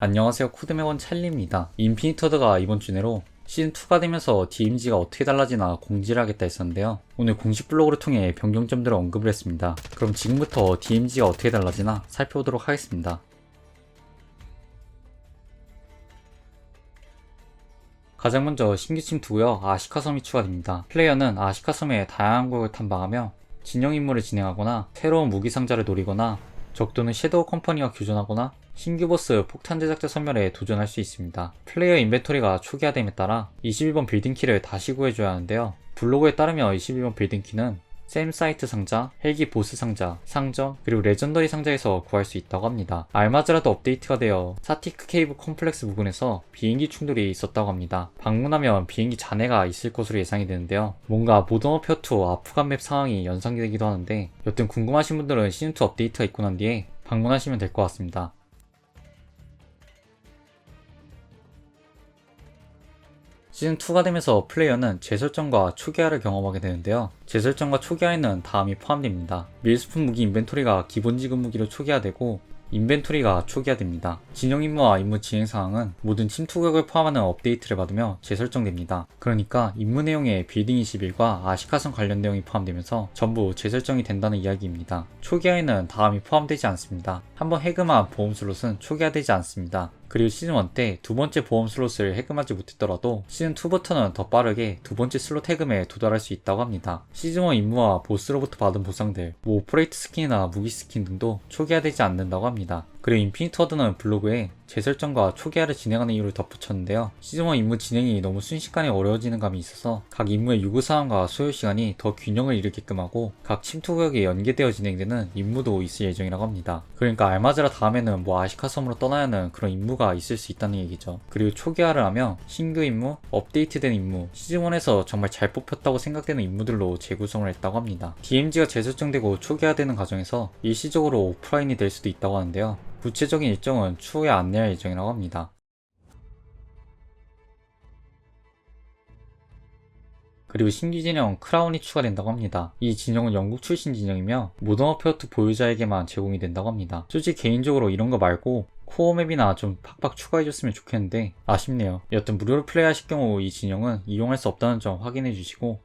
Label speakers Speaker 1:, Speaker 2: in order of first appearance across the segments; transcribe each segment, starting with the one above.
Speaker 1: 안녕하세요. 코드메원 찰리입니다. 인피니터드가 이번 주 내로 시즌2가 되면서 DMG가 어떻게 달라지나 공지를 하겠다 했었는데요. 오늘 공식 블로그를 통해 변경점들을 언급을 했습니다. 그럼 지금부터 DMG가 어떻게 달라지나 살펴보도록 하겠습니다. 가장 먼저 신규 침투고요. 아시카 섬이 추가됩니다. 플레이어는 아시카 섬의 다양한 곳을 탐방하며 진영 임무를 진행하거나 새로운 무기 상자를 노리거나 적도는 섀도우 컴퍼니와 교전하거나 신규 보스 폭탄 제작자 선멸에 도전할 수 있습니다. 플레이어 인벤토리가 초기화됨에 따라 21번 빌딩키를 다시 구해줘야 하는데요. 블로그에 따르면 21번 빌딩키는 샘 사이트 상자, 헬기 보스 상자, 상점, 그리고 레전더리 상자에서 구할 수 있다고 합니다. 알마즈라도 업데이트가 되어 사티크 케이브 컴플렉스 부근에서 비행기 충돌이 있었다고 합니다. 방문하면 비행기 잔해가 있을 것으로 예상이 되는데요. 뭔가 모던 워페어2 아프간 맵 상황이 연상되기도 하는데 여튼 궁금하신 분들은 시즌2 업데이트가 있고 난 뒤에 방문하시면 될 것 같습니다. 시즌2가 되면서 플레이어는 재설정과 초기화를 경험하게 되는데요. 재설정과 초기화에는 다음이 포함됩니다. 밀스푼 무기 인벤토리가 기본 지급 무기로 초기화되고 인벤토리가 초기화됩니다. 진영 임무와 임무 진행 상황은 모든 침투격을 포함하는 업데이트를 받으며 재설정됩니다. 그러니까 임무 내용에 빌딩 21과 아시카성 관련 내용이 포함되면서 전부 재설정이 된다는 이야기입니다. 초기화에는 다음이 포함되지 않습니다. 한번 해금한 보험 슬롯은 초기화되지 않습니다. 그리고 시즌1 때 두 번째 보험 슬롯을 해금하지 못했더라도 시즌2부터는 더 빠르게 두 번째 슬롯 해금에 도달할 수 있다고 합니다. 시즌1 임무와 보스로부터 받은 보상들, 뭐 오퍼레이트 스킨이나 무기 스킨 등도 초기화되지 않는다고 합니다. 그리고 인피니트 워드는 블로그에 재설정과 초기화를 진행하는 이유를 덧붙였는데요. 시즌1 임무 진행이 너무 순식간에 어려워지는 감이 있어서 각 임무의 요구사항과 소요시간이 더 균형을 이루게끔 하고 각 침투구역에 연계되어 진행되는 임무도 있을 예정이라고 합니다. 그러니까 알마즈라 다음에는 뭐 아시카 섬으로 떠나야 하는 그런 임무가 있을 수 있다는 얘기죠. 그리고 초기화를 하며 신규 임무, 업데이트된 임무, 시즌1에서 정말 잘 뽑혔다고 생각되는 임무들로 재구성을 했다고 합니다. DMG가 재설정되고 초기화되는 과정에서 일시적으로 오프라인이 될 수도 있다고 하는데요. 구체적인 일정은 추후에 안내할 예정이라고 합니다. 그리고 신규 진영 크라운이 추가된다고 합니다. 이 진영은 영국 출신 진영이며 모던 어페어트 보유자에게만 제공이 된다고 합니다. 솔직히 개인적으로 이런 거 말고 코어 맵이나 좀 팍팍 추가해줬으면 좋겠는데 아쉽네요. 여튼 무료로 플레이하실 경우 이 진영은 이용할 수 없다는 점 확인해 주시고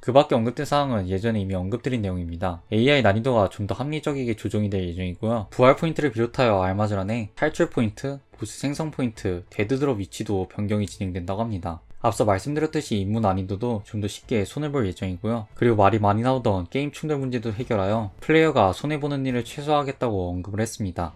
Speaker 1: 그 밖에 언급된 사항은 예전에 이미 언급드린 내용입니다. AI 난이도가 좀 더 합리적이게 조정이 될 예정이고요. 부활 포인트를 비롯하여 알마즈란에 탈출 포인트, 보스 생성 포인트, 데드드롭 위치도 변경이 진행된다고 합니다. 앞서 말씀드렸듯이 임무 난이도도 좀 더 쉽게 손해볼 예정이고요. 그리고 말이 많이 나오던 게임 충돌 문제도 해결하여 플레이어가 손해보는 일을 최소화하겠다고 언급을 했습니다.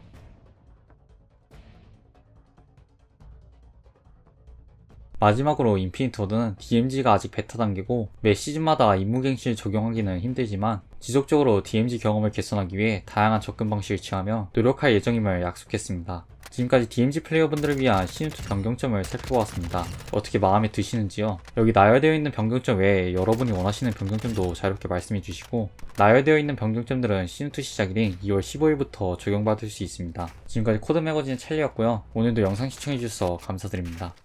Speaker 1: 마지막으로 인피니트 워드는 DMG가 아직 베타 단계고 매 시즌마다 임무갱신을 적용하기는 힘들지만 지속적으로 DMG 경험을 개선하기 위해 다양한 접근 방식을 취하며 노력할 예정임을 약속했습니다. 지금까지 DMG 플레이어분들을 위한 시즌2 변경점을 살펴보았습니다. 어떻게 마음에 드시는지요? 여기 나열되어 있는 변경점 외에 여러분이 원하시는 변경점도 자유롭게 말씀해 주시고 나열되어 있는 변경점들은 시즌2 시작일인 2월 15일부터 적용받을 수 있습니다. 지금까지 코드 매거진 찰리였고요. 오늘도 영상 시청해 주셔서 감사드립니다.